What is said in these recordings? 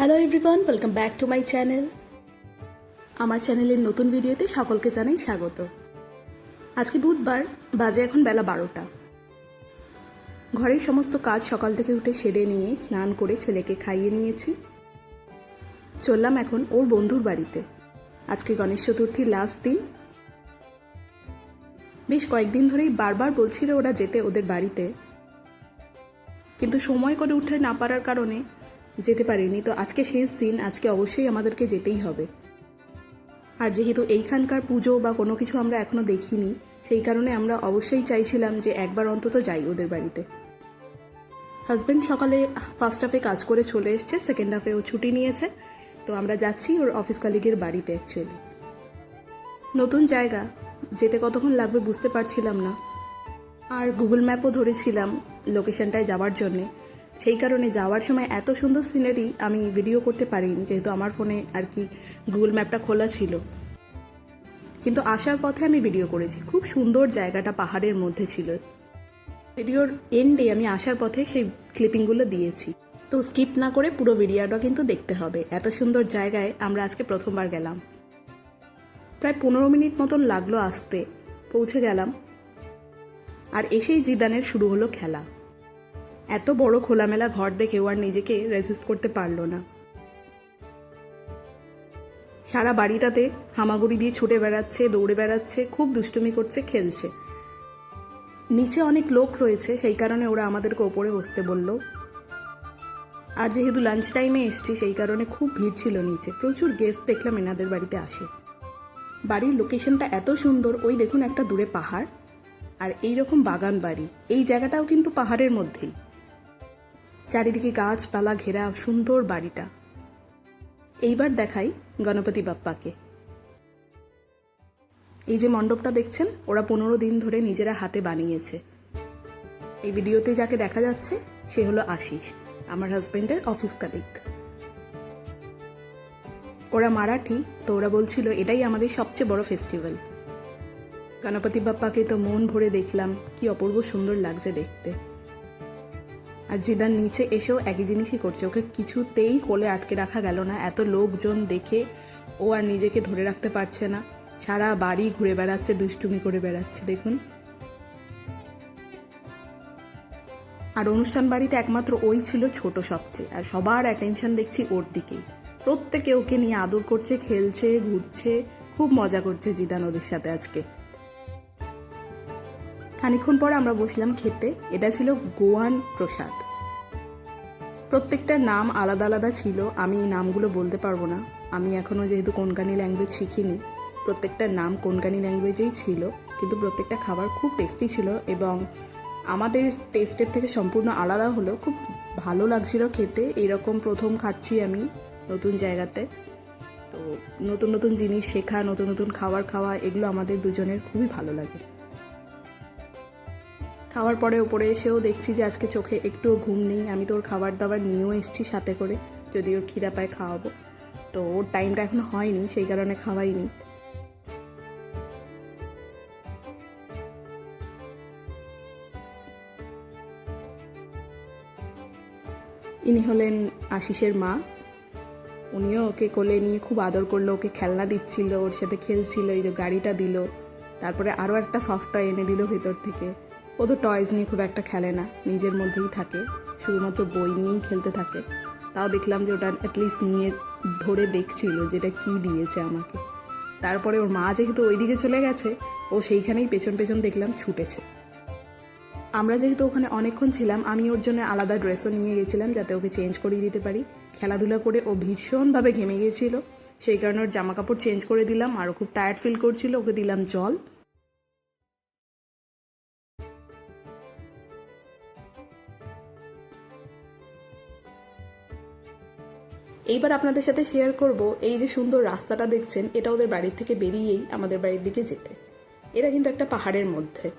Hello everyone welcome back to my channel আমার চ্যানেলের নতুন ভিডিওতে সকলকে জানাই স্বাগত। আজকে বুধবার, বাজে এখন বেলা বারোটা। ঘরের সমস্ত কাজ সকাল থেকে উঠে সেরে নিয়ে স্নান করে ছেলেকে খাইয়ে নিয়েছি। চললাম এখন ওর বন্ধুর বাড়িতে। আজকে গণেশ চতুর্থীর লাস্ট দিন। বেশ কয়েকদিন ধরেই বারবার বলছিল ওরা যেতে ওদের বাড়িতে। কিন্তু সময় করে উঠে না পারার কারণে যেতে পারিনি, তো আজকে শেষ দিন, আজকে অবশ্যই আমাদেরকে যেতেই হবে। আর যেহেতু এইখানকার পুজো বা কোনো কিছু আমরা এখনও দেখিনি, সেই কারণে আমরা অবশ্যই চাইছিলাম যে একবার অন্তত যাই ওদের বাড়িতে। হাজব্যান্ড সকালে ফার্স্ট হাফে কাজ করে চলে এসছে সেকেন্ড হাফে ও ছুটি নিয়েছে, তো আমরা যাচ্ছি ওর অফিস কালিগের বাড়িতে অ্যাকচুয়ালি নতুন জায়গা, যেতে কতক্ষণ লাগবে বুঝতে পারছিলাম না। আর গুগল ম্যাপও ধরেছিলাম লোকেশনটায় যাওয়ার জন্যে। সেই কারণে যাওয়ার সময় এত সুন্দর সিনারি আমি ভিডিও করতে পারিনি, যেহেতু আমার ফোনে আর কি গুগল ম্যাপটা খোলা ছিল। কিন্তু আসার পথে আমি ভিডিও করেছি। খুব সুন্দর জায়গাটা পাহাড়ের মধ্যে ছিল। ভিডিওর এন্ডে আমি আসার পথে সেই ক্লিপিংগুলো দিয়েছি। তো স্কিপ না করে পুরো ভিডিওটা কিন্তু দেখতে হবে। এত সুন্দর জায়গায় আমরা আজকে প্রথমবার গেলাম। প্রায় পনেরো মিনিট মতন লাগল আসতে। পৌঁছে গেলাম। আর এসেই জিদানের শুরু হলো খেলা। এত বড় খোলামেলা ঘর দেখে ও আর নিজেকে রেজিস্ট করতে পারল না। সারা বাড়িটাতে হামাগুড়ি দিয়ে ছুটে বেড়াচ্ছে, দৌড়ে বেড়াচ্ছে, খুব দুষ্টুমি করছে, খেলছে। নিচে অনেক লোক রয়েছে, সেই কারণে ওরা আমাদেরকে ওপরে বসতে বলল। আর যেহেতু লাঞ্চ টাইমে এসছি, সেই কারণে খুব ভিড় ছিল নিচে। প্রচুর গেস্ট দেখলাম এনাদের বাড়িতে আসে। বাড়ির লোকেশনটা এত সুন্দর, ওই দেখুন একটা দূরে পাহাড়। আর এই রকম বাগান বাড়ি। এই জায়গাটাও কিন্তু পাহাড়ের মধ্যেই। চারিদিকে গাছপালা ঘেরা সুন্দর বাড়িটা। এইবার দেখাই গণপতি বাপ্পাকে। এই যে মণ্ডপটা দেখছেন, ওরা পনেরো দিন ধরে নিজেরা হাতে বানিয়েছে। এই ভিডিওতে যাকে দেখা যাচ্ছে, সে হলো আশিস, আমার হাজবেন্ডের অফিস কালিক ওরা মারাঠি, তো ওরা বলছিল, এটাই আমাদের সবচেয়ে বড় ফেস্টিভ্যাল গণপতি বাপ্পাকে তো মন ভরে দেখলাম, কি অপূর্ব সুন্দর লাগছে দেখতে। আর জিদান নিচে এসেও একই জিনিসই করছে। ওকে কিছুতেই কোলে আটকে রাখা গেল না। এত লোকজন দেখে ও আর নিজেকে ধরে রাখতে পারছে না। সারা বাড়ি ঘুরে বেড়াচ্ছে, দুষ্টুমি করে বেড়াচ্ছে, দেখুন। আর অনুষ্ঠান বাড়িতে একমাত্র ওই ছিল ছোট সবচেয়ে। আর সবার অ্যাটেনশন দেখছি ওর দিকেই। প্রত্যেকে ওকে নিয়ে আদর করছে, খেলছে, ঘুরছে। খুব মজা করছে জিদান ওদের সাথে আজকে। খানিক্ষণ পর আমরা বসলাম খেতে। এটা ছিল গোয়ান প্রসাদ। প্রত্যেকটার নাম আলাদা আলাদা ছিল, আমি এই নামগুলো বলতে পারব না। আমি এখনও যেহেতু কোনকানি ল্যাঙ্গুয়েজ শিখিনি প্রত্যেকটার নাম কোনকানি ল্যাঙ্গুয়েজেই ছিল, কিন্তু প্রত্যেকটা খাবার খুব টেস্টি ছিল এবং আমাদের টেস্টের থেকে সম্পূর্ণ আলাদা হলো খুব ভালো লাগছিল খেতে। এরকম প্রথম খাচ্ছি আমি নতুন জায়গাতে। তো নতুন নতুন জিনিস শেখা, নতুন নতুন খাবার খাওয়া, এগুলো আমাদের দুজনের খুবই ভালো লাগে। খাওয়ার পরে ওপরে এসেও দেখছি যে আজকে চোখে একটুও ঘুম নেই। আমি তো ওর খাবার দাবার নিয়েও এসেছি সাথে করে যদি ওর খিদা পায় খাওয়াবো। তো ওর টাইমটা এখনও হয়নি, সেই কারণে খাওয়াইনি। ইনি হলেন আশিসের মা। উনিও ওকে কোলে নিয়ে খুব আদর করল, ওকে খেলনা দিচ্ছিল, ওর সাথে খেলছিল, এই যে গাড়িটা দিল, তারপরে আরও একটা সফট টয় এনে দিল ভেতর থেকে। ও তো টয়েস নিয়ে খুব একটা খেলে না। নিজের মধ্যেই থাকে, শুধুমাত্র বই নিয়েই খেলতে থাকে। তাও দেখলাম যে ওটা অ্যাটলিস্ট নিয়ে ধরে দেখছিল যেটা কি দিয়েছে আমাকে। তারপরে ওর মা যেহেতু ওইদিকে চলে গেছে, ও সেইখানেই পেছন পেছন দেখলাম ছুটেছে। আমরা যেহেতু ওখানে অনেকক্ষণ ছিলাম, আমি ওর জন্য আলাদা ড্রেসও নিয়ে গেছিলাম যাতে ওকে চেঞ্জ করিয়ে দিতে পারি। খেলাধুলা করে ও ভীষণভাবে ঘেমে গিয়েছিল সেই কারণে ওর জামা কাপড় চেঞ্জ করে দিলাম, আর ও খুব টায়ার্ড ফিল করছিল, ওকে দিলাম জল। এইবার আপনাদের সাথে শেয়ার করব এই যে সুন্দর রাস্তাটা দেখছেন, এটা ওদের বাড়ির থেকে বেরিয়েই আমাদের বাড়ির দিকে যেতে। এরা কিন্তু একটা পাহাড়ের মধ্যে।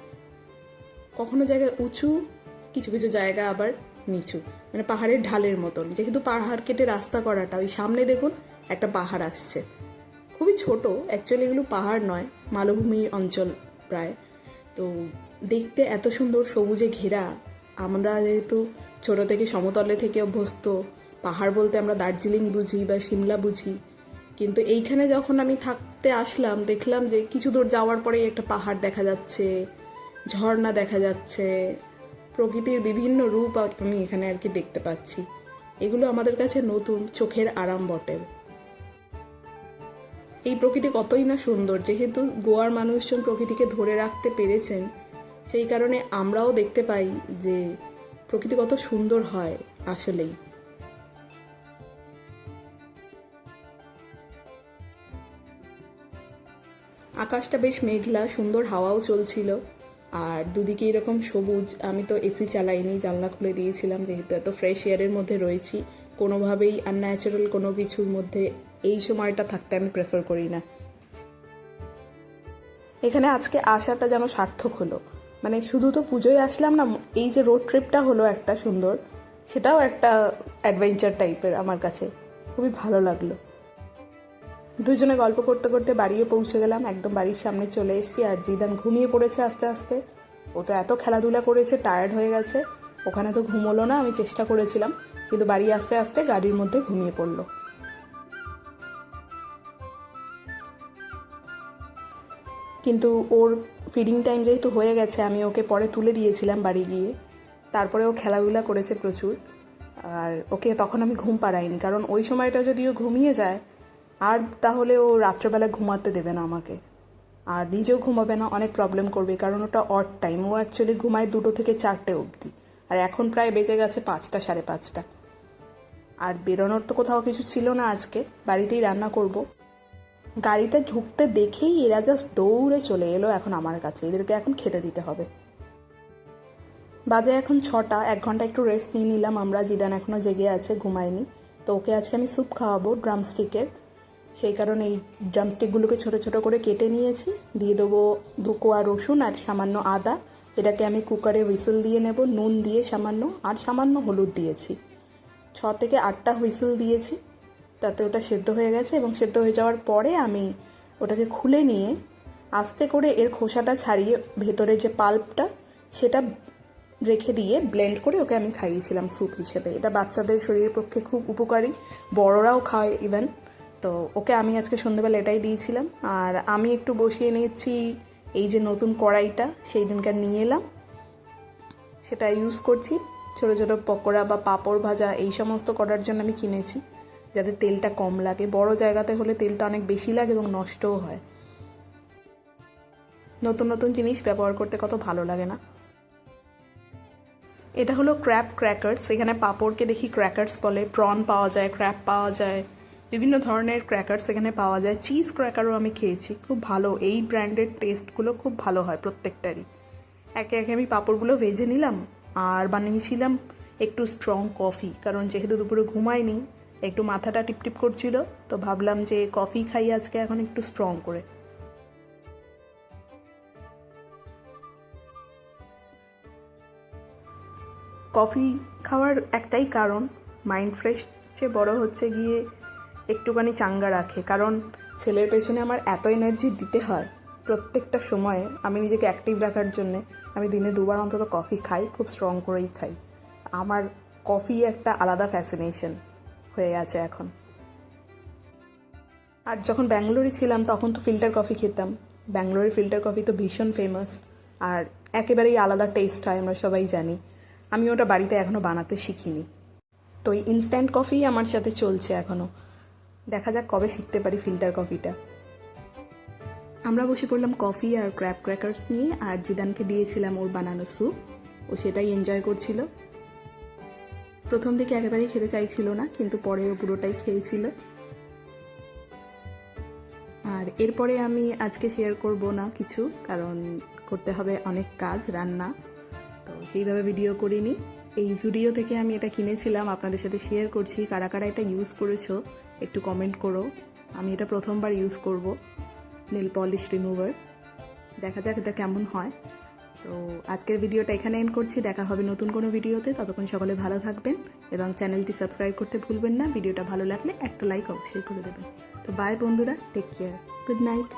কখনো জায়গায় উঁচু, কিছু কিছু জায়গা আবার নিচু। মানে পাহাড়ের ঢালের মতন। যেহেতু পাহাড় কেটে রাস্তা করাটা, ওই সামনে দেখুন একটা পাহাড় আসছে। খুবই ছোট অ্যাকচুয়ালি এগুলো পাহাড় নয়, মালভূমি অঞ্চল প্রায়। তো দেখতে এত সুন্দর সবুজে ঘেরা, আমরা যেহেতু ছোট থেকে সমতলে থেকে অভ্যস্ত পাহাড় বলতে আমরা দার্জিলিং বুঝি বা সিমলা বুঝি। কিন্তু এইখানে যখন আমি থাকতে আসলাম, দেখলাম যে কিছু দূর যাওয়ার পরেই একটা পাহাড় দেখা যাচ্ছে, ঝর্ণা দেখা যাচ্ছে, প্রকৃতির বিভিন্ন রূপ আমি এখানে আর কি দেখতে পাচ্ছি। এগুলো আমাদের কাছে নতুন, চোখের আরাম বটে। এই প্রকৃতি কতই না সুন্দর, যেহেতু গোয়ার মানুষজন প্রকৃতিকে ধরে রাখতে পেরেছেন, সেই কারণে আমরাও দেখতে পাই যে প্রকৃতি কত সুন্দর হয় আসলেই। আকাশটা বেশ মেঘলা, সুন্দর হাওয়াও চলছিল। আর দুদিকে এরকম সবুজ, আমি তো এসি চালাইনি, জানলা খুলে দিয়েছিলাম যেহেতু এত ফ্রেশ এয়ারের মধ্যে রয়েছি। কোনোভাবেই আনন্যাচারাল কোনো কিছুর মধ্যে এই সময়টা থাকতে আমি প্রেফার করি না। এখানে আজকে আসাটা যেন সার্থক হলো। মানে শুধু তো পুজোয় আসলাম না, এই যে রোড ট্রিপটা হলো একটা সুন্দর, সেটাও একটা অ্যাডভেঞ্চার টাইপের আমার কাছে। খুবই ভালো লাগল। দুজনে গল্প করতে করতে বাড়িও পৌঁছে গেলাম। একদম বাড়ির সামনে চলে এসেছি আর জিদান ঘুমিয়ে পড়েছে আস্তে আস্তে। ও তো এত খেলাধুলা করেছে টায়ার্ড হয়ে গেছে। ওখানে তো ঘুমোলো না, আমি চেষ্টা করেছিলাম, কিন্তু বাড়ি আস্তে আস্তে গাড়ির মধ্যে ঘুমিয়ে পড়ল। কিন্তু ওর ফিডিং টাইম যেহেতু হয়ে গেছে, আমি ওকে পরে তুলে দিয়েছিলাম বাড়ি গিয়ে। তারপরে ও খেলাধুলা করেছে প্রচুর। আর ওকে তখন আমি ঘুম পাড়াইনি, কারণ ওই সময়টা যদি ও ঘুমিয়ে যায় আর তাহলে ও রাত্রেবেলা ঘুমাতে দেবে না আমাকে। আর নিজেও ঘুমাবে না, অনেক প্রবলেম করবে, কারণ ওটা অট টাইম ও অ্যাকচুয়ালি ঘুমায় দুটো থেকে চারটে অবধি। আর এখন প্রায় বেজে গেছে পাঁচটা, সাড়ে পাঁচটা। আর বেরোনোর তো কোথাও কিছু ছিল না আজকে, বাড়িতেই রান্না করব। গাড়িটা ঢুকতে দেখেই এরা জাস্ট দৌড়ে চলে এলো এখন আমার কাছে। এদেরকে এখন খেতে দিতে হবে। বাজে এখন ছটা, এক ঘণ্টা একটু রেস্ট নিয়ে নিলাম আমরা। জিদান এখনও জেগে আছে, ঘুমায়নি। তো ওকে আজকে আমি স্যুপ খাওয়াবো ড্রামস্টিকের সেই কারণে এই ড্রামস্টিকগুলোকে ছোট ছোট করে কেটে নিয়েছি। দিয়ে দেবো দুকোয়া রসুন আর সামান্য আদা। এটাকে আমি কুকারে হুইসেল দিয়ে নেব, নুন দিয়ে সামান্য আর সামান্য হলুদ দিয়েছি। ছ থেকে আটটা হুইসেল দিয়েছি। তাতে ওটা সেদ্ধ হয়ে গেছে এবং সেদ্ধ হয়ে যাওয়ার পরে আমি ওটাকে খুলে নিয়ে আস্তে করে এর খোসাটা ছাড়িয়ে ভেতরে যে পাল্পটা, সেটা রেখে দিয়ে ব্লেন্ড করে ওকে আমি খাইয়েছিলাম স্যুপ হিসেবে। এটা বাচ্চাদের শরীরের পক্ষে খুব উপকারী, বড়রাও খায় ইভেন তো ওকে আমি আজকে সন্ধ্যেবেলা এটাই দিয়েছিলাম। আর আমি একটু বসিয়ে নিয়েছি এই যে নতুন কড়াইটা, সেই দিনকার নিয়ে এলাম। সেটা ইউজ করছি। ছোটো ছোটো পকোড়া বা পাঁপড় ভাজা এই সমস্ত করার জন্য আমি কিনেছি, যাতে তেলটা কম লাগে। বড় জায়গাতে হলে তেলটা অনেক বেশি লাগে এবং নষ্টও হয়। নতুন নতুন জিনিস ব্যবহার করতে কত ভালো লাগে না। এটা হলো ক্র্যাপ ক্র্যাকার্স এখানে পাঁপড়কে দেখি ক্র্যাকার্স বলে। প্রন পাওয়া যায় ক্র্যাপ পাওয়া যায়। বিভিন্ন ধরনের ক্র্যাকার্স এখানে পাওয়া যায়। চিজ ক্র্যাকারও আমি খেয়েছি। খুব ভালো। এই ব্র্যান্ডের টেস্টগুলো খুব ভালো হয় প্রত্যেকটারই। একে একে আমি পাঁপড়গুলো ভেজে নিলাম আর বানিয়েছিলাম একটু স্ট্রং কফি কারণ যেহেতু দুপুরে ঘুমাইনি, একটু মাথাটা টিপটিপ করছিল, তো ভাবলাম যে কফি খাই আজকে এখন একটু স্ট্রং করে। কফি খাওয়ার একটাই কারণ মাইন্ড ফ্রেশ চেয়ে বড় হচ্ছে গিয়ে একটুখানি চাঙ্গা রাখে, কারণ ছেলের পেছনে আমার এত এনার্জি দিতে হয়। প্রত্যেকটা সময়ে আমি নিজেকে অ্যাক্টিভ রাখার জন্যে আমি দিনে দুবার অন্তত কফি খাই, খুব স্ট্রং করেই খাই। আমার কফি একটা আলাদা ফ্যাসিনেশন হয়ে আছে এখন। আর যখন ব্যাঙ্গালোরে ছিলাম, তখন তো ফিল্টার কফি খেতাম। ব্যাঙ্গালোরের ফিল্টার কফি তো ভীষণ ফেমাস আর একেবারেই আলাদা টেস্ট হয়, আমরা সবাই জানি। আমি ওটা বাড়িতে এখনও বানাতে শিখিনি। তো এই ইনস্ট্যান্ট কফি আমার সাথে চলছে এখনও দেখা যাক কবে শিখতে পারি ফিল্টার কফিটা আমরা বসে পড়লাম কফি আর ক্র্যাপ ক্র্যাকার্স নিয়ে, আর জিদানকে দিয়েছিলাম ওর বানানো স্যুপ ও সেটাই এনজয় করছিল। প্রথম দিকে একেবারেই খেতে চাইছিল না, কিন্তু পরে ও পুরোটাই খেয়েছিল। আর এরপরে আমি আজকে শেয়ার করব না কিছু, কারণ করতে হবে অনেক কাজ, রান্না। তো সেইভাবে ভিডিও করিনি। এই জুডিও থেকে আমি এটা কিনেছিলাম, আপনাদের সাথে শেয়ার করছি। কারা কারা এটা ইউজ করেছ একটু কমেন্ট করো। আমি এটা প্রথমবার ইউজ করব নীল পলিশ রিমুভার দেখা যাক এটা কেমন হয়। তো আজকের ভিডিওটা এখানে এন্ড করছি। দেখা হবে নতুন কোনো ভিডিওতে ততক্ষণ সকলে ভালো থাকবেন এবং চ্যানেলটি সাবস্ক্রাইব করতে ভুলবেন না। ভিডিওটা ভালো লাগলে একটা লাইক অবশ্যই করে দেবেন। তো বাই বন্ধুরা টেক কেয়ার গুড নাইট